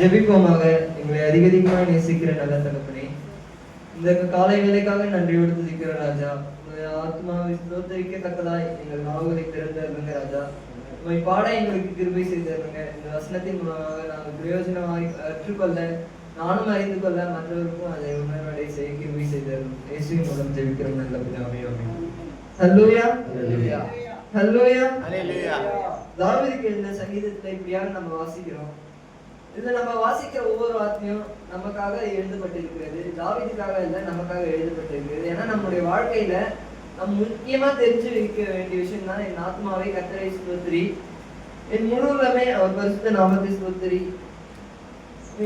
ஜெபிப்போமாக. எங்களை அதிக அதிகமாக நேசிக்கிற நல்ல தகப்பனே இந்த காலை வேலைக்காக நன்றியோடு துதிக்கிற ராஜா உங்களுடைய ஆத்மாவை ஸ்தோத்தரிக்கத்தக்கதாய் எங்கள் நாவுகளை திறந்திருங்க ராஜா. உண்மை பாட எங்களுக்கு கிருபை செய்திருங்க இந்த வசனத்தின் மூலமாக நாங்கள் பிரயோஜனமாய் கற்றுக்கொள்ள நானும் அறிந்து கொள்ள மற்றவருக்கும் அதை உணர்வடை செய்ய கிருபை செய்திருக்கும் இயேசுவின் மூலம் ஜெபிக்கிறோம் நல்ல பிதாவே ஹல்லேலூயா. ஹல்லேலூயா. ஹல்லேலூயா. தாவீதுக்கு எழுந்த சங்கீதத்துல இப்படியாக நம்ம வாசிக்கிறோம். இதுல நம்ம வாசிக்கிற ஒவ்வொரு வார்த்தையும் நமக்காக எழுதப்பட்டிருக்கிறது. தாவிதுக்காக இல்ல நமக்காக எழுதப்பட்டிருக்கிறது. ஏன்னா நம்முடைய வாழ்க்கையில நம்ம முக்கியமா தெரிஞ்சு வைக்க வேண்டிய விஷயம் தான் என் ஆத்மாவை கத்தரை ஸ்தோத்திரி. என் முழுவதுமே அவர் பரிசுத்த நாமத்தை ஸ்தோத்திரி.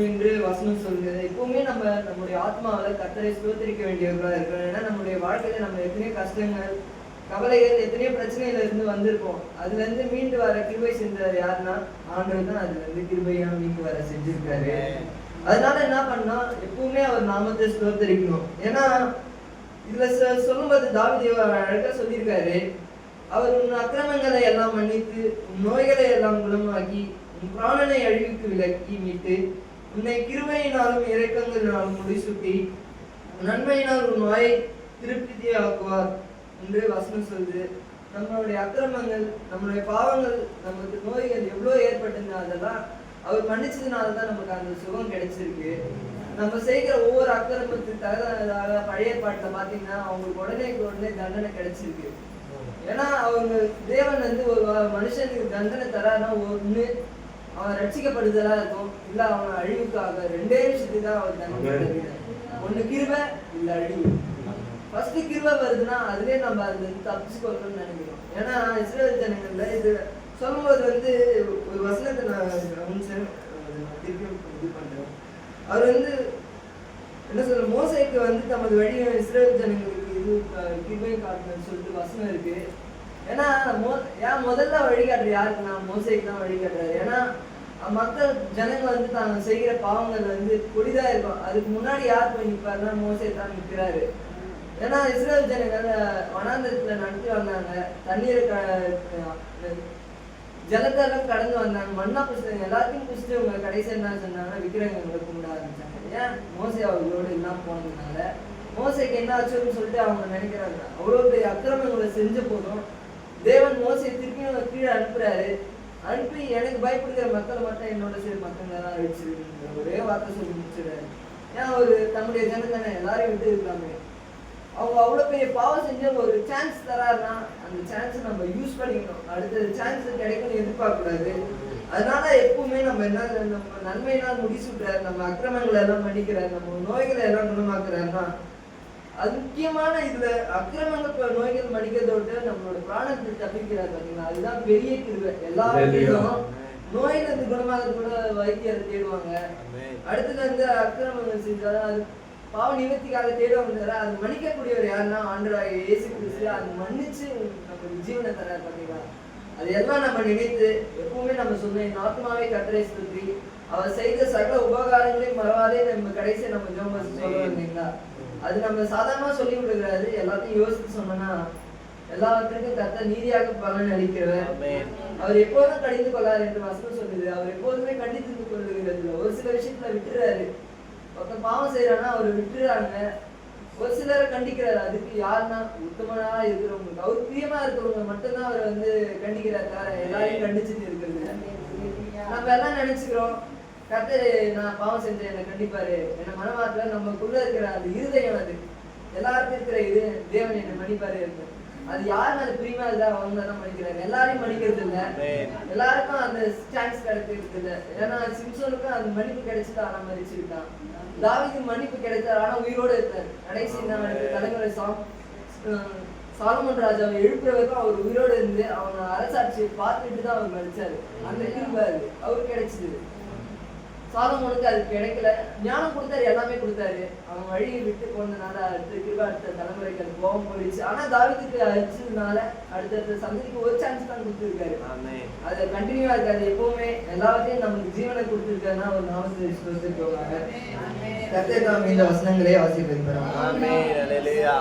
என்று வசனம் சொல்கிறது. எப்பவுமே நம்ம நம்முடைய ஆத்மாவில் கத்தரை ஸ்தோத்திரிக்க வேண்டியவர்களா இருக்கிறோம் ஏன்னா நம்முடைய வாழ்க்கையில நம்ம எத்தனையோ கஷ்டங்கள் கவலைகள் எத்தனையோ பிரச்சனையில இருந்து வந்திருப்போம் அதுல இருந்து மீண்டு வர கிருபை செஞ்சவர் யாருன்னா ஆண்டவர் தான் அதுல இருந்து கிருபையா மீண்டு வர செஞ்சிருக்காரு. அதனால என்ன பண்ணா எப்பவுமே அவர் நாமத்தை ஸ்தோத்தரிக்கணும். ஏன்னா இதுல சொல்லும்போது தாவிதேவ அழகா சொல்லியிருக்காரு. அவர் உன் அக்கிரமங்களை எல்லாம் மன்னித்து உன் நோய்களை எல்லாம் குணமாக்கி உன் பிராணனை அழிவுக்கு விலக்கி மீட்டு உன்னை கிருபையினாலும் இறக்கங்களினாலும் முடிசூட்டி நன்மையினால் உன் திருப்தி திருப்தியாக்குவார். என்று வசனம் சொல்லுது நம்மளுடைய அக்கிரமங்கள் நம்மளுடைய பாவங்கள் நமக்கு நோய்கள் எவ்வளோ ஏற்பட்டிருந்தா அதெல்லாம் அவர் மன்னிச்சதுனால தான் நமக்கு அந்த சுகம் கிடைச்சிருக்கு. நம்ம செய்கிற ஒவ்வொரு அக்கிரமத்துக்கு தகுந்ததாக பழைய பாட்டில் பார்த்தீங்கன்னா அவங்களுக்கு உடனே உடனே தண்டனை கிடைச்சிருக்கு. ஏன்னா அவங்க தேவன் வந்து ஒரு மனுஷனுக்கு தண்டனை தரானா ஒண்ணு அவன் ரட்சிக்கப்படுதலா இருக்கும் இல்ல அவன் அழிவுக்காக ரெண்டே விஷயத்துக்கு தான் அவர் தண்டனை தருகிறார். ஒண்ணு கிருபை இல்ல அழிவு. ஃபர்ஸ்ட் கிருபை வருதுன்னா அதுவே நம்ம அது வந்து தப்பிச்சு கொள்ளணும்னு நினைக்கிறோம். ஏன்னா இஸ்ரேல் ஜனங்கள்ல இது சொல்லும்போது வந்து ஒரு வசனத்தை நான் கவனிச்சேன். அதை திருப்பியும் இது பண்றேன். அவர் வந்து என்ன சொல்ற மோசைக்கு வந்து தமது வழியை இஸ்ரேல் ஜனங்களுக்கு இது அஹ், கிருபை காட்டணும்னு சொல்லிட்டு வசனம் இருக்கு. ஏன்னா மோ ஏன் முதல்ல வழிகாட்டுற யாருக்குன்னா மோசைக்கு தான் வழிகாட்டுறாரு. ஏன்னா மக்கள் ஜனங்கள் ஜனங்க வந்து தாங்க செய்கிற பாவங்கள் வந்து கொடிதா இருக்கும். அதுக்கு முன்னாடி யார் போய் நிற்பாருன்னா மோசை தான் நிற்கிறாரு ஏன்னா இஸ்ரேல் ஜனங்கள் அஹ், நடத்தி வந்தாங்க. தண்ணீரை க- ஜலத்தெல்லாம் கடந்து வந்தாங்க. மண்ணா புடிச்சிட்டாங்க எல்லாத்தையும் பிடிச்சிட்டு இவங்க கடைசி என்ன சொன்னாங்கன்னா விக்கிரகங்களை கும்பிட ஆரம்பிச்சாங்க. ஏன்? மோசை அவர்களோடு எல்லாம் போனதுனால. மோசைக்கு என்ன ஆச்சுன்னு சொல்லிட்டு அவங்க நினைக்கிறாங்க. அவ்வளோ பெரிய அக்கிரமங்களை செஞ்ச போதும் தேவன் மோசையை திருப்பியும் கீழே அனுப்புறாரு. அனுப்பி எனக்கு பயப்படுகிற மக்கள் மட்டும் என்னோட சரி மக்கள் தான் அழிச்சிருக்குங்கிற ஒரே வார்த்தை சொல்லி முடிச்சிடுறாரு. ஏன்? அவர் தன்னுடைய ஜனத்தானே எல்லாரையும் விட்டு இருக்காங்க அவங்க அவ்வளோ பெரிய பாவம் செஞ்சு ஒரு சான்ஸ் தராருன்னா அந்த சான்ஸ் நம்ம யூஸ் பண்ணிக்கணும். அடுத்த சான்ஸ் கிடைக்கும்னு எதிர்பார்க்கக்கூடாது. அதனால எப்பவுமே நம்ம என்ன நம்ம நன்மையினால் முடிச்சுட்டாரு நம்ம அக்கிரமங்களை எல்லாம் மன்னிக்கிறாரு நம்ம நோய்களை எல்லாம் குணமாக்குறாருன்னா அது முக்கியமான இதுல அக்கிரமங்கள் நோய்கள் மன்னிக்கிறத விட நம்மளோட பிராணத்தை தப்பிக்கிறார் பாத்தீங்களா? அதுதான் பெரிய கிருபை. எல்லா வகையிலும் நோயில இருந்து குணமாக கூட வைத்தியரை தேடுவாங்க. அடுத்தது வந்து அக்கிரமங்கள் செஞ்சாலும் அது பாவ நிவர்த்திக்காக தேடுவாங்க தவிர அது மன்னிக்கக்கூடியவர் யாருன்னா ஆண்டராக இயேசு கிறிஸ்து அது மன்னிச்சு நமக்கு ஜீவனை தரார் பாத்தீங்களா? அது எல்லாம் நம்ம நினைத்து எப்பவுமே நம்ம சொன்ன என் ஆத்மாவே கத்தரை ஸ்துதி. அவர் செய்த சகல உபகாரங்களையும் மறவாதே நம்ம கடைசியா நம்ம ஜோம் சொல்லுவோம் இல்லைங்களா? அது நம்ம சாதாரணமா சொல்லி விடுகிறாரு எல்லாத்தையும் யோசித்து சொன்னோம்னா எல்லாவற்றுக்கும் கத்த நீதியாக பலன் அளிக்கிறவர். அவர் எப்போதும் கடிந்து கொள்ளார் என்று வசனம் சொல்லுது. அவர் எப்போதுமே கண்டித்து கொள்ளுகிறது. ஒரு சில விஷயத்துல விட்டுறாரு. ஒருத்தன் பாவம் செய்யறான்னா அவர் விட்டுறாங்க. ஒரு சிலரை கண்டிக்கிறாரு. அதுக்கு யாருன்னா உத்தமனா இருக்கிறவங்களுக்கு அவர் பிரியமா இருக்கிறவங்க மட்டும்தான் அவர் வந்து கண்டிக்கிறார் தவிர எல்லாரையும் கண்டிச்சுட்டு இருக்கிறது. நம்ம எல்லாம் நினைச்சுக்கிறோம் கத்து நான் பாவம் செஞ்சேன் என்னை கண்டிப்பாரு. என்ன மனவாத்துல நமக்குள்ள இருக்கிற அந்த இருதயம் அது. எல்லாருக்கும் இருக்கிற இது தேவன் என்னை மன்னிப்பாரு இருந்தேன் அது யார் மேல பிரியமா இருக்கா அவங்க தான் மன்னிக்கிறாங்க. எல்லாரையும் மன்னிக்கிறது இல்ல. எல்லாருக்கும் அந்த சான்ஸ் கிடைக்கிறது இல்ல. ஏன்னா சிம்சோனுக்கும் அந்த மன்னிப்பு கிடைச்சது ஆனா மறிச்சுக்கிட்டான் தாவீதுக்கு மன்னிப்பு கிடைத்தார் ஆனா உயிரோட இருக்கார் கடைசி நான் தலைமுறை அஹ் சாலமன் ராஜாவை எழுப்புற வரைக்கும் அவர் உயிரோட இருந்து அவனை அரசாட்சியை பார்த்துட்டு தான் அவர் மறிச்சாரு அந்த அது. அவருக்கு கிடைச்சது. சாலமோனுக்கு அது கிடைக்கல. ஞானம் கொடுத்தாரு எல்லாமே கொடுத்தாரு. அவன் வழியை விட்டு போனதுனால அடுத்த கிருபை அடுத்த தலைமுறைக்கு அது கோபம் போயிடுச்சு. ஆனா தாவீதுக்கு அடிச்சதுனால அடுத்தடுத்த சந்ததிக்கு ஒரு சான்ஸ் தான் கொடுத்துருக்காரு. ஆமென். அது கண்டினியூவா இருக்காது. எப்பவுமே எல்லாத்தையும் நமக்கு ஜீவனை கொடுத்துருக்காருன்னா ஒரு நாமத்தை விசுவாசிக்கோங்க கர்த்தர் தாம் இந்த வசனங்களே. அல்லேலூயா.